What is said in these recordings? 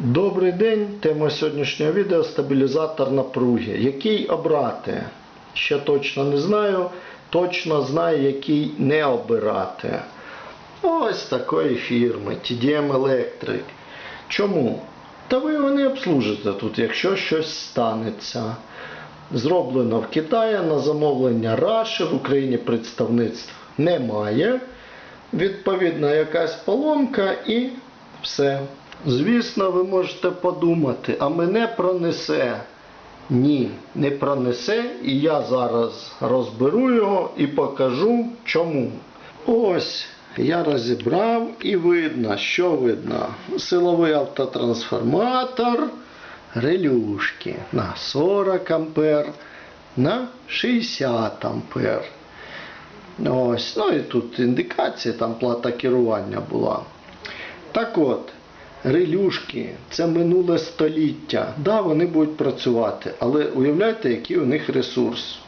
Добрий день. Тема сьогоднішнього відео стабілізатор напруги. Який обрати? Ще точно не знаю. Точно знаю, який не обирати. Ось такої фірми TDM Electric. Чому? Та ви його не обслужите тут, якщо щось станеться. Зроблено в Китаї на замовлення Раші, в Україні представництв немає. Відповідно, якась поломка і все. Звісно, ви можете подумати, а мене пронесе. Ні, не пронесе, і я зараз розберу його і покажу чому. Ось я розібрав і видно, що видно. Силовий автотрансформатор, релюшки на 40 ампер, на 60 ампер. Ось, ну і тут індикація, там плата керування була. Так от, релюшки це минуле століття. Да, вони будуть працювати, але уявляєте, який у них ресурс.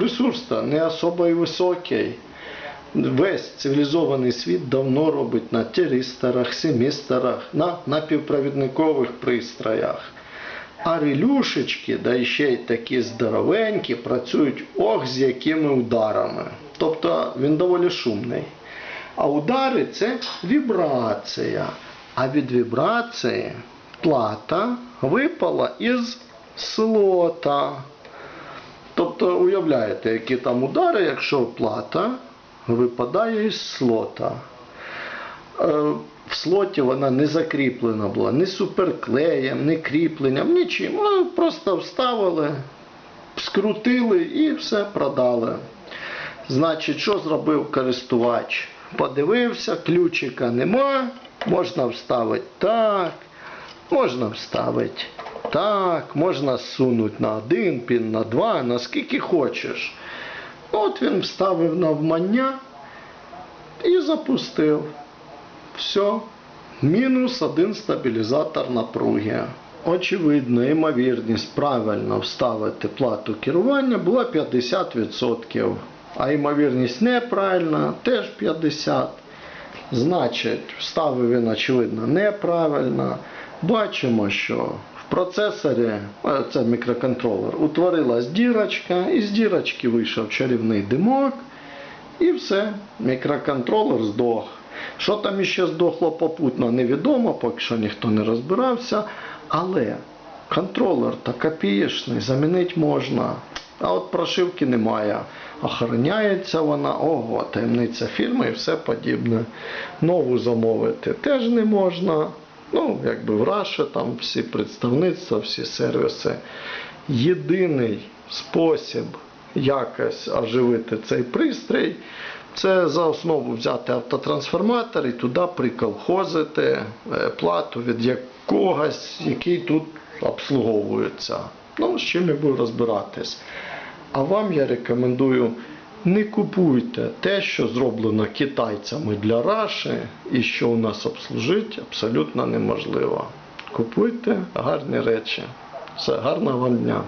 Ресурс то не особо і високий. Весь цивілізований світ давно робить на тиристорах, семісторах, на напівпровідникових пристроях. А релюшечки, да ще й такі здоровенькі, працюють ох з якими ударами. Тобто він доволі шумний. А удари це вібрація. А від вібрації плата випала із слота. Тобто, уявляєте, які там удари, якщо плата випадає із слота. Е, В слоті вона не закріплена була ні суперклеєм, ні кріпленням, нічим. Ну, Просто вставили, скрутили і все продали. Значить, що зробив користувач? Подивився, ключика нема, можна вставити так, можна вставити так, можна сунути на один пін, на два, на скільки хочеш. От він вставив навмання і запустив. Все. Мінус один стабілізатор напруги. Очевидно, ймовірність правильно вставити плату керування була 50%. А ймовірність неправильна теж 50%. Значить, вставив він, очевидно, неправильно. Бачимо, що в процесорі, е, це мікроконтролер, утворилась дірочка, і з дірочки вийшов чарівний димок. І все, мікроконтролер здох. Що там іще здохло попутно, невідомо, поки що ніхто не розбирався. Але контролер та копієчний замінити можна. А от прошивки немає. Охороняється вона, ого, таємниця фірми і все подібне. Нову замовити теж не можна. Ну, якби в Раші, там всі представництва, всі сервіси. Єдиний спосіб якось оживити цей пристрій, це за основу взяти автотрансформатор і туди приколхозити е, плату від якогось, який тут обслуговується. Ну, з чим я буду розбиратись. А вам я рекомендую не купуйте те, що зроблено китайцями для Раші і що у нас обслужить, абсолютно неможливо. Купуйте гарні речі. Все, гарного вам дня.